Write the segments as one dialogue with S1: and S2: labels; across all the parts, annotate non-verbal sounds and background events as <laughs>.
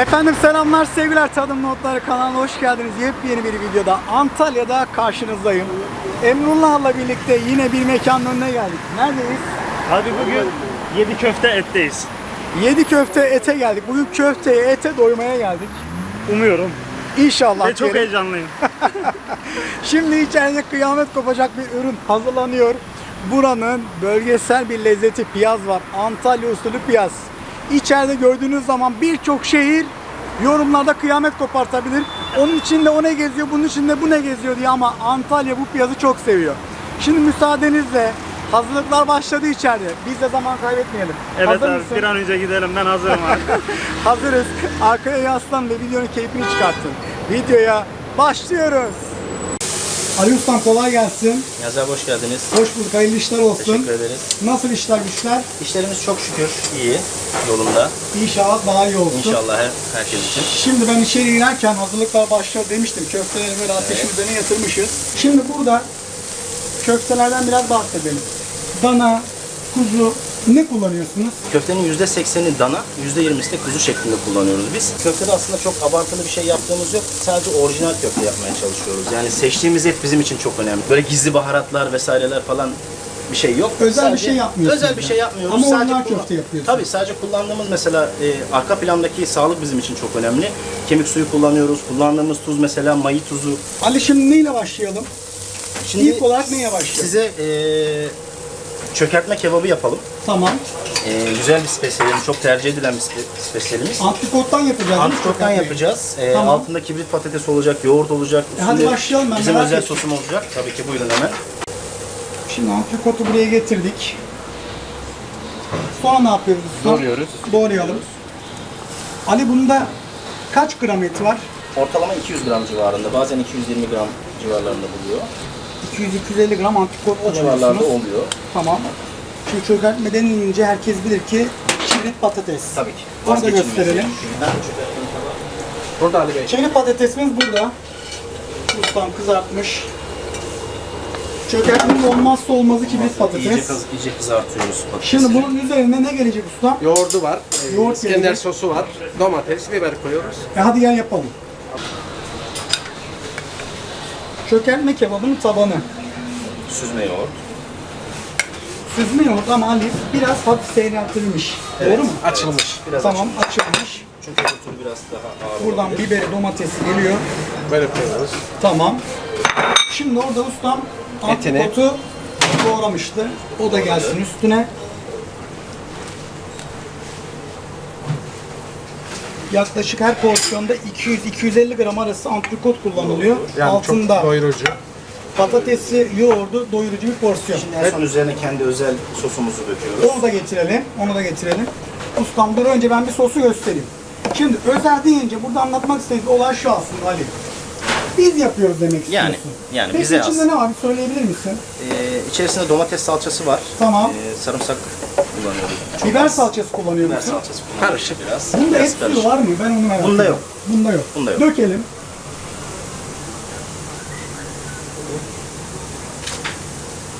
S1: Efendim selamlar sevgiler tadım notları kanalına hoş geldiniz. Yepyeni bir videoda Antalya'da karşınızdayım. Emrullah'la birlikte yine bir mekanın önüne geldik. Neredeyiz?
S2: Hadi bugün 7 köfte etteyiz.
S1: Yedi köfte ete geldik. Bugün köfteye ete doymaya geldik.
S2: Umuyorum.
S1: İnşallah.
S2: Ve çok
S1: diyelim.
S2: heyecanlıyım. <laughs> <laughs>
S1: Şimdi içeride kıyamet kopacak bir ürün hazırlanıyor. Buranın bölgesel bir lezzeti piyaz var. Antalya usulü piyaz. İçeride gördüğünüz zaman birçok şehir yorumlarda kıyamet kopartabilir. Onun içinde o ne geziyor, bunun içinde bu ne geziyor diye ama Antalya bu piyazı çok seviyor. Şimdi müsaadenizle hazırlıklar başladı içeride. Biz de zaman kaybetmeyelim.
S2: Evet
S1: Hazır
S2: abi
S1: mısın?
S2: bir an önce gidelim ben hazırım abi. <laughs>
S1: Hazırız. Arkaya yaslan ve videonun keyfini çıkartın. Videoya başlıyoruz. Ali Ustam kolay gelsin.
S3: Yazar hoş geldiniz.
S1: Hoş bulduk. Hayırlı işler olsun.
S3: Teşekkür ederiz.
S1: Nasıl işler güçler?
S3: İşlerimiz çok şükür iyi, yolunda.
S1: İnşallah daha iyi olsun.
S3: İnşallah her, herkes için.
S1: Şimdi ben içeri girerken hazırlıklar başlıyor demiştim. Köfteleri böyle ateşin üzerine yatırmışız. Şimdi burada köftelerden biraz bahsedelim. Dana, kuzu ne kullanıyorsunuz?
S3: Köftenin %80'i dana, %20'si de kuzu şeklinde kullanıyoruz biz. Köftede aslında çok abartılı bir şey yaptığımız yok. Sadece orijinal köfte yapmaya çalışıyoruz. Yani seçtiğimiz et bizim için çok önemli. Böyle gizli baharatlar vesaireler falan bir şey yok.
S1: Özel bir şey yapmıyorsunuz
S3: Özel bir şey yapmıyoruz.
S1: Ama
S3: Sadece
S1: köfte yapıyorsunuz.
S3: Tabii sadece kullandığımız mesela e, arka plandaki sağlık bizim için çok önemli. Kemik suyu kullanıyoruz. Kullandığımız tuz mesela mayı tuzu.
S1: Ali şimdi neyle başlayalım?
S3: Şimdi
S1: İlk olarak neye başlayalım?
S3: Size e, çökertme kebabı yapalım.
S1: Tamam.
S3: E, güzel bir spesiyelimiz, çok tercih edilen bir spe- spesiyelimiz.
S1: Antrikottan yapacağız.
S3: Antrikottan yapacağız. E,
S1: Tamam.
S3: Altında kibrit patates olacak, yoğurt olacak.
S1: E, hadi
S3: Üstünde
S1: başlayalım, ben
S3: Bizim
S1: merak
S3: özel
S1: ettim.
S3: sosum olacak. Tabii ki buyurun hemen.
S1: Şimdi antrikotu buraya getirdik. Sonra ne yapıyoruz? usta?
S3: Doğruyoruz.
S1: Doğrayalım. Ali bunda kaç gram et var?
S3: Ortalama 200 gram civarında, bazen 220 gram civarlarında buluyor.
S1: 200-250 gram antrikot
S3: O civarlarda
S1: kullanıyorsunuz.
S3: oluyor.
S1: Tamam. Şimdi çökertme denilince herkes bilir ki çivit patates.
S3: Tabii ki.
S1: Onu da
S3: Vazgeçilmez.
S1: gösterelim.
S3: Burada Ali Bey.
S1: Çevik patatesimiz burada. Ustam kızartmış. Çökertmenin olmazsa olmazı kibrit
S3: İyice,
S1: patates.
S3: kız, iyice kızartıyoruz patatesi.
S1: Şimdi bunun üzerine ne gelecek ustam?
S4: Yoğurdu var, e,
S1: Yoğurt
S4: İskender
S1: gelecek.
S4: sosu var, domates, biber koyuyoruz.
S1: E hadi gel yapalım. Çökertme kebabının tabanı.
S3: süzme yoğurt.
S1: Süzme yoğurt ama Ali biraz hafif seyreltilmiş.
S3: Evet.
S1: Doğru mu?
S4: Açılmış.
S3: Biraz
S1: tamam açılmış.
S3: Çünkü öbür türlü biraz daha ağır
S1: Buradan
S3: olabilir.
S1: biberi, domatesi geliyor.
S4: Böyle koyuyoruz.
S1: Tamam. Şimdi orada ustam
S4: Etini.
S1: antrikotu doğramıştı. O da gelsin üstüne. Yaklaşık her porsiyonda 200-250 gram arası antrikot kullanılıyor.
S4: Yani
S1: Altında
S4: çok doyurucu.
S1: patatesi, yoğurdu, doyurucu bir porsiyon.
S3: Şimdi en son üzerine kendi özel sosumuzu döküyoruz.
S1: Onu da getirelim. Onu da getirelim. Ustam dur önce ben bir sosu göstereyim. Şimdi özel deyince burada anlatmak istediğim olay şu aslında Ali. Biz yapıyoruz demek istiyorsun.
S3: Yani, yani
S1: Peki
S3: bize
S1: içinde
S3: az.
S1: ne var bir söyleyebilir misin?
S3: Ee, içerisinde domates salçası var.
S1: Tamam.
S3: Ee, sarımsak kullanıyoruz. Çok
S1: Biber
S3: az.
S1: salçası kullanıyor
S3: Biber
S1: musun?
S3: salçası kullanıyoruz
S4: Karışık.
S3: biraz.
S1: Bunda
S3: biraz
S1: et suyu
S3: karışık.
S1: var mı? Ben onu merak
S3: Bunda
S1: ediyorum. Bunda yok.
S3: Bunda yok.
S1: Dökelim.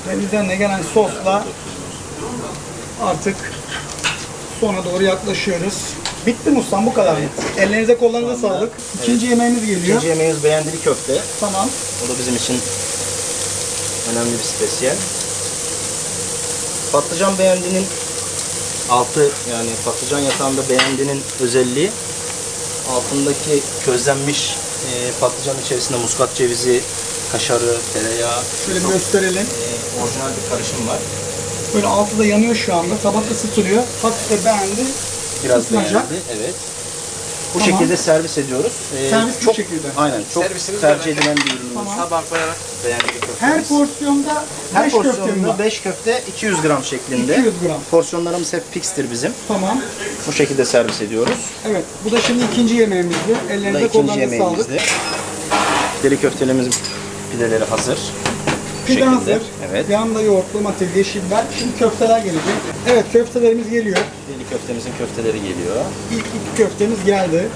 S1: Ve üzerine gelen sosla artık sona doğru yaklaşıyoruz. Bitti mi ustam bu kadar mı? Ellerinize kollarınıza sağlık. İkinci yemeğimiz geliyor.
S3: İkinci yemeğimiz beğendili köfte.
S1: Tamam.
S3: O da bizim için önemli bir spesiyel. Patlıcan beğendinin altı yani patlıcan yatağında beğendinin özelliği altındaki közlenmiş e, patlıcan içerisinde muskat cevizi, kaşarı, tereyağı,
S1: Şöyle bir gösterelim.
S3: e, orijinal bir karışım var.
S1: Böyle altı da yanıyor şu anda. Tabak ısıtılıyor. Hafif de beğendi.
S3: Biraz
S1: Isıtılacak.
S3: beğendi, evet. Bu
S1: Tamam.
S3: şekilde servis ediyoruz. Ee,
S1: Servis bu
S3: çok,
S1: şekilde.
S3: Aynen, çok
S4: Servisimiz
S3: tercih edilen bir ürünümüz.
S1: Tamam.
S4: Tabağa koyarak
S3: köftemiz.
S1: Her porsiyonda
S3: Her
S1: 5 köfte mi
S3: porsiyonda
S1: var?
S3: 5 köfte 200 gram şeklinde.
S1: 200 gram.
S3: Porsiyonlarımız hep fikstir bizim.
S1: Tamam.
S3: Bu şekilde servis ediyoruz.
S1: Evet. Bu da şimdi ikinci yemeğimizdi.
S3: Bu da
S1: Ellerinize
S3: ikinci
S1: kollarınıza sağlık.
S3: yemeğimizdi. Deli köftelerimizin pideleri hazır. Bu şekilde.
S1: hazır.
S3: Evet.
S1: Yanında yoğurt, domates, yeşil biber. Şimdi köfteler gelecek. Evet köftelerimiz geliyor.
S3: Deli köftemizin köfteleri geliyor.
S1: İlk iki köftemiz geldi.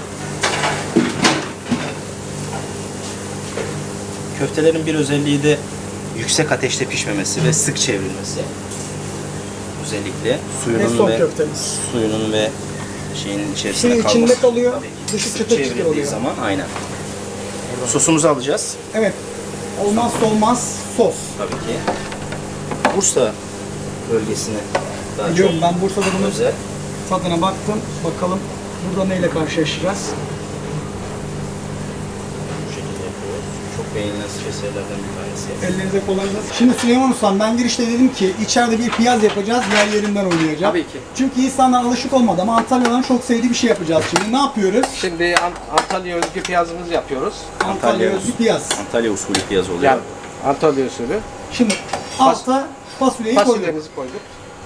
S3: Köftelerin bir özelliği de yüksek ateşte pişmemesi ve sık çevrilmesi. Özellikle suyunun
S1: son
S3: ve
S1: köftemiz.
S3: suyunun ve şeyin içerisinde
S1: Şey
S3: kalması.
S1: içinde kalıyor,
S3: Tabii
S1: dışı çıtır çıtır
S3: Çevrildiği
S1: oluyor.
S3: zaman aynen. Sosumuzu alacağız
S1: Evet. Olmazsa olmaz sos.
S3: tabii ki. Bursa bölgesine daha
S1: Biliyorum
S3: çok
S1: ben Bursa'da bunun
S3: özel.
S1: tadına baktım. Bakalım burada neyle karşılaşacağız.
S3: Bu şekilde yapıyoruz. Çok beğenilen spesiyellerden bir tanesi.
S1: Ellerinize kolaylıkla. Şimdi Süleyman Ustam ben girişte dedim ki içeride bir piyaz yapacağız yer yerinden oynayacak.
S4: Tabii ki.
S1: Çünkü insanlar alışık olmadı ama Antalya'dan çok sevdiği bir şey yapacağız şimdi. Ne yapıyoruz?
S4: Şimdi An- Antalya özgü piyazımızı yapıyoruz.
S1: Antalya
S3: Antalya
S1: özgü piyaz.
S3: Antalya usulü piyaz oluyor.
S4: Yani Antalya usulü.
S1: Şimdi alta fasulyeyi koyduk.
S4: Fasulyemizi koyduk.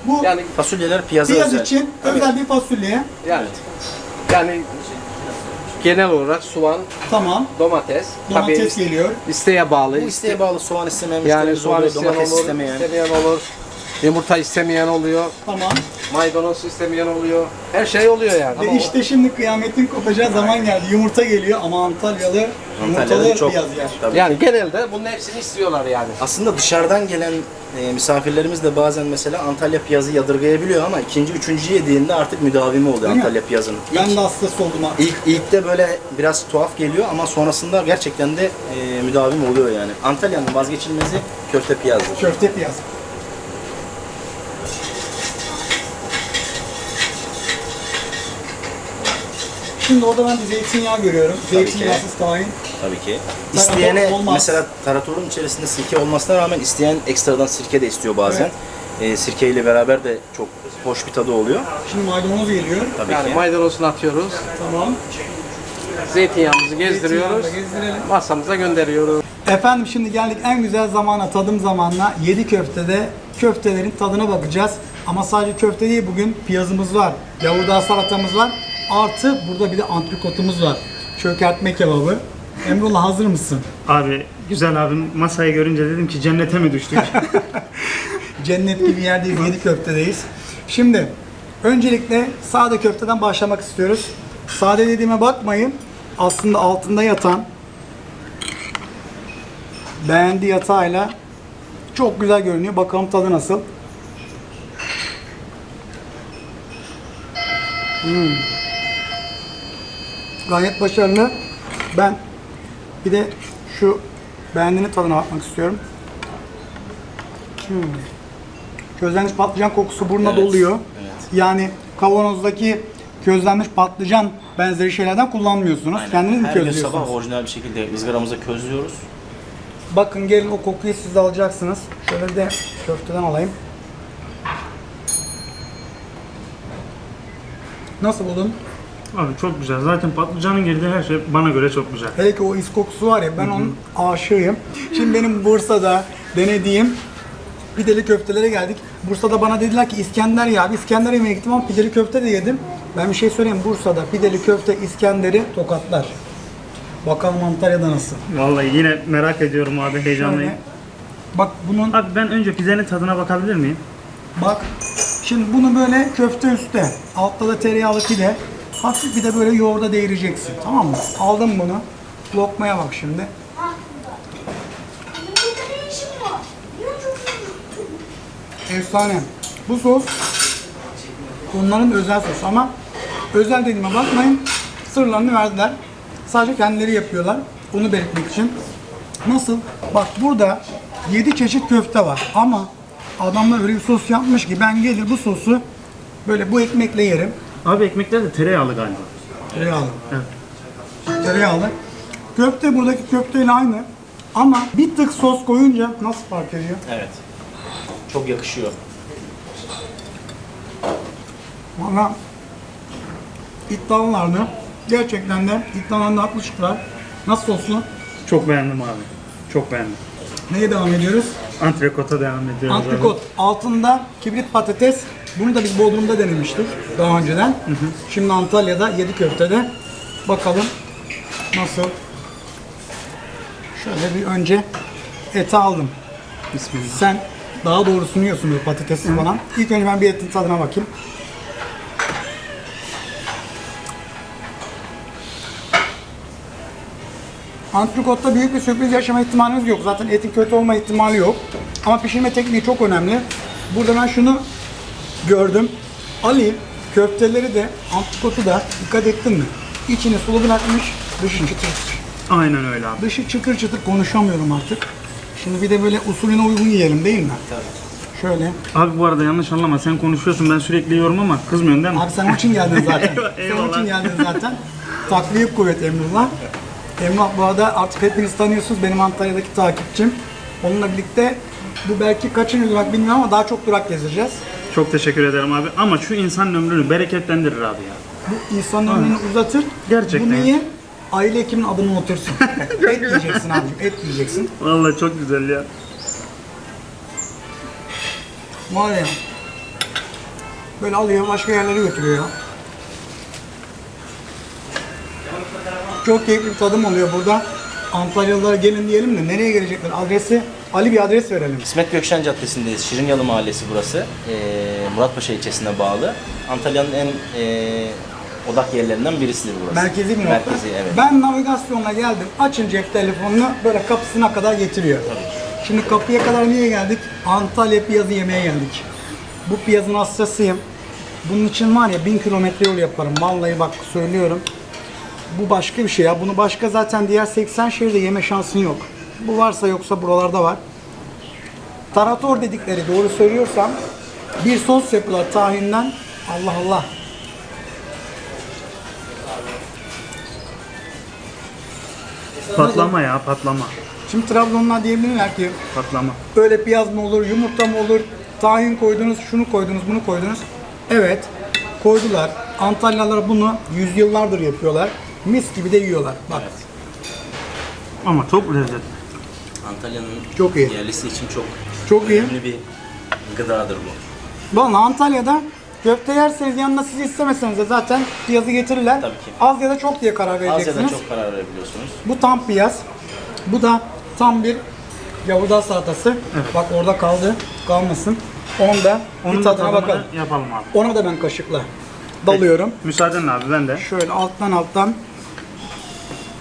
S1: Bu
S4: Yani
S3: Fasulyeler piyaza
S1: piyaz
S3: özel.
S1: için
S3: Tabii.
S1: özel bir fasulye.
S4: yani yani genel olarak soğan,
S1: Tamam.
S4: domates,
S1: Domates
S4: tabii
S1: geliyor.
S4: isteğe bağlı.
S3: Bu isteğe bağlı soğan istemeyen
S4: yani
S3: müşterimiz
S4: soğan
S3: oluyor,
S4: isteyen
S3: domates
S4: olur,
S3: istemeyen.
S4: istemeyen olur. Yumurta istemeyen oluyor,
S1: Tamam.
S4: maydanoz istemeyen oluyor. Her şey oluyor yani.
S1: Ve işte şimdi kıyametin kopacağı zaman geldi. Yumurta geliyor ama Antalyalı
S3: Antalya'da
S1: yumurtalı
S3: çok tabii.
S4: Yani genelde bunun hepsini istiyorlar yani.
S3: Aslında dışarıdan gelen e, misafirlerimiz de bazen mesela Antalya piyazı yadırgayabiliyor ama ikinci, üçüncü yediğinde artık müdavimi oluyor
S1: Değil mi?
S3: Antalya piyazının.
S1: Ben
S3: İlk,
S1: de hastası oldum ha.
S3: ilk, ilk de böyle biraz tuhaf geliyor ama sonrasında gerçekten de e, müdavim oluyor yani. Antalya'nın vazgeçilmezi köfte piyazdır.
S1: Köfte piyaz. Şimdi orada ben bir zeytinyağı görüyorum. Zeytinyağsız tahin.
S3: Tabii ki.
S1: Tarator
S3: İsteyene
S1: olmaz.
S3: mesela taratorun içerisinde sirke olmasına rağmen isteyen ekstradan sirke de istiyor bazen. E, sirke ile beraber de çok hoş bir tadı oluyor.
S1: Şimdi maydanoz geliyor.
S3: Tabii
S4: Yani
S3: ki.
S4: maydanozunu atıyoruz,
S1: Tamam.
S4: zeytinyağımızı gezdiriyoruz,
S1: gezdirelim.
S4: masamıza gönderiyoruz.
S1: Efendim şimdi geldik en güzel zamana, tadım zamanına. Yedi köftede köftelerin tadına bakacağız. Ama sadece köfte değil bugün piyazımız var. Yavurdağ salatamız var. Artı burada bir de antrikotumuz var. Çökertme kebabı. Emrullah hazır mısın?
S2: Abi güzel abim masayı görünce dedim ki cennete mi düştük? <laughs> <laughs>
S1: Cennet gibi yerdeyiz, yedi köftedeyiz. Şimdi öncelikle sade köfteden başlamak istiyoruz. Sade dediğime bakmayın. Aslında altında yatan beğendi yatağıyla çok güzel görünüyor. Bakalım tadı nasıl. Hmm. Gayet başarılı. Ben bir de şu beğendiğinin tadına bakmak istiyorum. Közlenmiş patlıcan kokusu burnuna
S3: Evet,
S1: doluyor.
S3: evet.
S1: Yani kavanozdaki közlenmiş patlıcan benzeri şeylerden kullanmıyorsunuz.
S3: Aynen.
S1: Kendiniz mi
S3: Her gün
S1: közlüyorsunuz?
S3: sabah orijinal bir şekilde ızgaramıza közlüyoruz.
S1: Bakın gelin o kokuyu siz de alacaksınız. Şöyle de köfteden alayım. Nasıl buldun?
S2: Abi çok güzel. Zaten patlıcanın girdiği her şey bana göre çok güzel.
S1: Hele ki o is kokusu var ya ben onun aşığıyım. Şimdi benim Bursa'da denediğim pideli köftelere geldik. Bursa'da bana dediler ki İskender ya. İskender yemeye gittim ama pideli köfte de yedim. Ben bir şey söyleyeyim. Bursa'da pideli köfte İskender'i tokatlar. Bakalım Antalya'da nasıl.
S2: Vallahi yine merak ediyorum abi heyecanlıyım.
S1: Şöyle. Bak bunun
S2: Abi ben önce pidenin tadına bakabilir miyim?
S1: Bak şimdi bunu böyle köfte üstte. Altta da tereyağlı pide. Hafif bir de böyle yoğurda değireceksin. Tamam mı? Aldım bunu. Lokmaya bak şimdi. Efsane. Bu sos onların özel sosu ama özel dediğime bakmayın. Sırlarını verdiler. Sadece kendileri yapıyorlar. Onu belirtmek için. Nasıl? Bak burada 7 çeşit köfte var ama adamlar öyle bir sos yapmış ki ben gelir bu sosu böyle bu ekmekle yerim.
S2: Abi ekmekler de tereyağlı galiba.
S1: Tereyağlı.
S2: Evet.
S1: Tereyağlı. Köfte buradaki köfteyle aynı. Ama bir tık sos koyunca nasıl fark ediyor?
S3: Evet. Çok yakışıyor.
S1: Valla iddialılardı. Gerçekten de iddialarında haklı çıktılar. Nasıl soslu?
S2: Çok beğendim abi. Çok beğendim.
S1: Neye devam ediyoruz?
S2: Antrikota devam ediyoruz abi.
S1: Antrikot. Altında kibrit patates. Bunu da biz Bodrum'da denemiştik daha önceden. Şimdi Antalya'da yedi köftede. Bakalım nasıl? Şöyle bir önce eti aldım.
S2: Bismillah.
S1: Sen daha doğrusunu yiyorsun böyle patatesi falan. İlk önce ben bir etin tadına bakayım. Antrikotta büyük bir sürpriz yaşama ihtimaliniz yok. Zaten etin kötü olma ihtimali yok. Ama pişirme tekniği çok önemli. Burada ben şunu gördüm. Ali Köfteleri de, antrikotu da dikkat ettin mi? İçini sulu bırakmış, dışı çıtır çıtır.
S2: Aynen öyle abi.
S1: Dışı çıtır çıtır konuşamıyorum artık. Şimdi bir de böyle usulüne uygun yiyelim değil mi?
S3: Tabii.
S1: Şöyle.
S2: Abi bu arada yanlış anlama sen konuşuyorsun ben sürekli yiyorum ama kızmıyorsun değil mi?
S1: Abi sen için geldin zaten. <laughs> Sen
S2: eyvallah.
S1: için geldin zaten. Takviye kuvvet Emrullah. Emrullah bu arada artık hepiniz tanıyorsunuz benim Antalya'daki takipçim. Onunla birlikte bu belki kaçıncı durak bilmiyorum ama daha çok durak gezeceğiz.
S2: Çok teşekkür ederim abi ama şu insanın ömrünü bereketlendirir abi ya.
S1: Bu insanın ömrünü uzatır.
S2: Gerçekten.
S1: Bunu ye, aile hekimin adını unutursun. <laughs> et yiyeceksin abicim, et yiyeceksin.
S2: Vallahi çok güzel ya.
S1: Var ya. Böyle alıyor başka yerlere götürüyor ya. Çok keyifli bir tadım oluyor burada. Antalyalılara gelin diyelim de nereye gelecekler? Adresi, Ali bir adres verelim.
S3: İsmet Gökşen Caddesi'ndeyiz. Şirinyalı Mahallesi burası. Ee, Muratpaşa ilçesine bağlı. Antalya'nın en ee, odak yerlerinden birisidir burası.
S1: Merkezi bir nokta.
S3: Merkezi, evet.
S1: Ben navigasyonla geldim. Açın cep telefonunu böyle kapısına kadar getiriyor. Şimdi kapıya kadar niye geldik? Antalya piyazı yemeye geldik. Bu piyazın hastasıyım. Bunun için var ya bin kilometre yol yaparım. Vallahi bak söylüyorum. Bu başka bir şey ya. Bunu başka zaten diğer 80 şehirde yeme şansın yok. Bu varsa yoksa buralarda var. Tarator dedikleri doğru söylüyorsam bir sos yapıyorlar tahinden. Allah Allah.
S2: Patlama ya patlama.
S1: Şimdi Trabzonlar diyebilirler ki
S2: Patlama.
S1: öyle piyaz mı olur, yumurta mı olur, tahin koydunuz, şunu koydunuz, bunu koydunuz. Evet, koydular. Antalyalılar bunu yüzyıllardır yapıyorlar. Mis gibi de yiyorlar. Bak,
S2: Ama çok lezzetli.
S3: Antalya'nın
S1: Çok iyi.
S3: yerlisi için çok
S1: çok iyi.
S3: önemli bir gıdadır bu.
S1: Valla Antalya'da köfte yerseniz yanına siz istemeseniz de zaten piyazı getirirler.
S3: Tabii ki.
S1: Az ya da çok diye karar
S3: Az ya
S1: vereceksiniz.
S3: da çok karar verebiliyorsunuz.
S1: Bu tam piyaz. Bu da tam bir yavrudan salatası. Bak orada kaldı. Kalmasın. Onu da
S2: Onun
S1: bir tadına bakalım.
S2: yapalım abi.
S1: Ona da ben kaşıkla dalıyorum.
S2: Müsaadenle abi ben de.
S1: Şöyle alttan alttan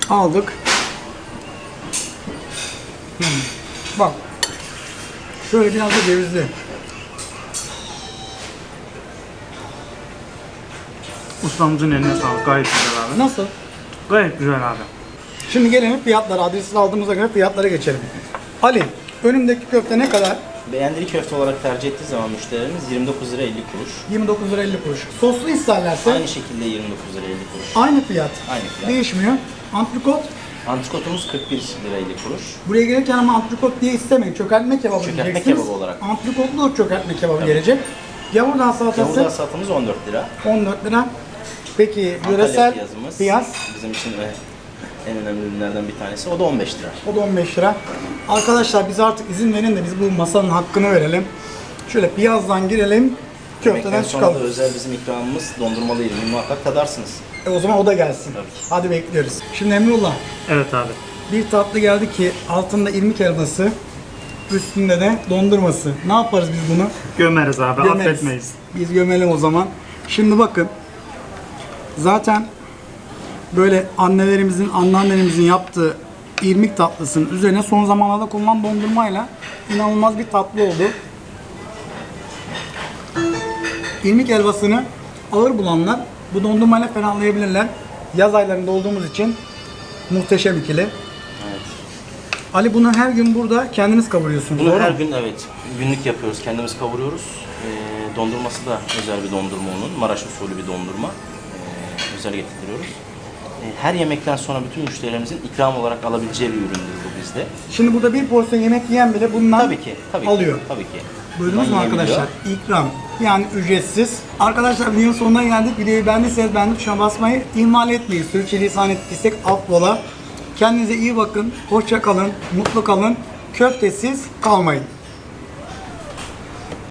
S1: aldık. Hmm. Bak. Şöyle biraz da cevizli.
S2: Ustamızın eline sağlık. Gayet güzel abi.
S1: Nasıl?
S2: Gayet güzel abi.
S1: Şimdi gelelim fiyatlara. Adresini aldığımıza göre fiyatlara geçelim. Ali, önümdeki köfte ne kadar?
S3: Beğendiği köfte olarak tercih ettiği zaman müşterilerimiz 29 lira 50 kuruş.
S1: 29 lira 50 kuruş. Soslu isterlerse
S3: Aynı şekilde 29 lira 50 kuruş.
S1: aynı fiyat.
S3: Aynı fiyat.
S1: Değişmiyor. Antrikot.
S3: Antrikotumuz 41 lira 50 kuruş.
S1: Buraya gelirken ama antrikot diye istemeyin. Çökertme kebabı
S3: Çökertme
S1: diyeceksiniz.
S3: kebabı olarak.
S1: Antrikotlu çökertme kebabı gelecek. Yavurdan salatası
S3: Yavuzlar salatamız 14 lira.
S1: 14 lira. Peki yöresel
S3: piyazımız
S1: piyaz
S3: bizim için e, en önemli ürünlerden bir tanesi. O da 15 lira.
S1: o da 15 lira. Arkadaşlar biz artık izin verin de biz bu masanın hakkını verelim. Şöyle piyazdan girelim. Köfteden
S3: Yemekten sonra da özel bizim ikramımız dondurmalı irmini muhakkak tadarsınız.
S1: E o zaman o da gelsin.
S3: Tabii ki.
S1: Hadi bekliyoruz. Şimdi Emrullah
S2: Evet abi.
S1: bir tatlı geldi ki altında irmik helvası, üstünde de dondurması. Ne yaparız biz bunu?
S2: Gömeriz abi.
S1: Gömeriz.
S2: Affetmeyiz.
S1: Biz gömelim o zaman. Şimdi bakın. Zaten böyle annelerimizin, anneannemizin yaptığı irmik tatlısının üzerine son zamanlarda kullanılan dondurmayla inanılmaz bir tatlı oldu. İrmik helvasını ağır bulanlar bu dondurmayla ferahlayabilirler. Yaz aylarında olduğumuz için muhteşem ikili.
S3: Evet.
S1: Ali bunu her gün burada kendiniz kavuruyorsunuz.
S3: Bunu
S1: doğru
S3: her
S1: mu?
S3: gün evet günlük yapıyoruz. Kendimiz kavuruyoruz. Ee, dondurması da özel bir dondurma onun. Maraş usulü bir dondurma. Ee, özel getiriyoruz. Ee, her yemekten sonra bütün müşterilerimizin ikram olarak alabileceği bir üründür bu bizde.
S1: Şimdi burada bir porsiyon yemek yiyen bile bundan
S3: Tabii ki. Tabii
S1: alıyor.
S3: Ki, tabii ki.
S1: Duydunuz mu arkadaşlar? İkram. Yani ücretsiz. Arkadaşlar videonun sonuna geldik. Videoyu beğendiyseniz beğendim tuşuna basmayı ihmal etmeyin. Sürçülisan ettiysek affola. Kendinize iyi bakın. Hoşça kalın. Mutlu kalın. Köftesiz kalmayın.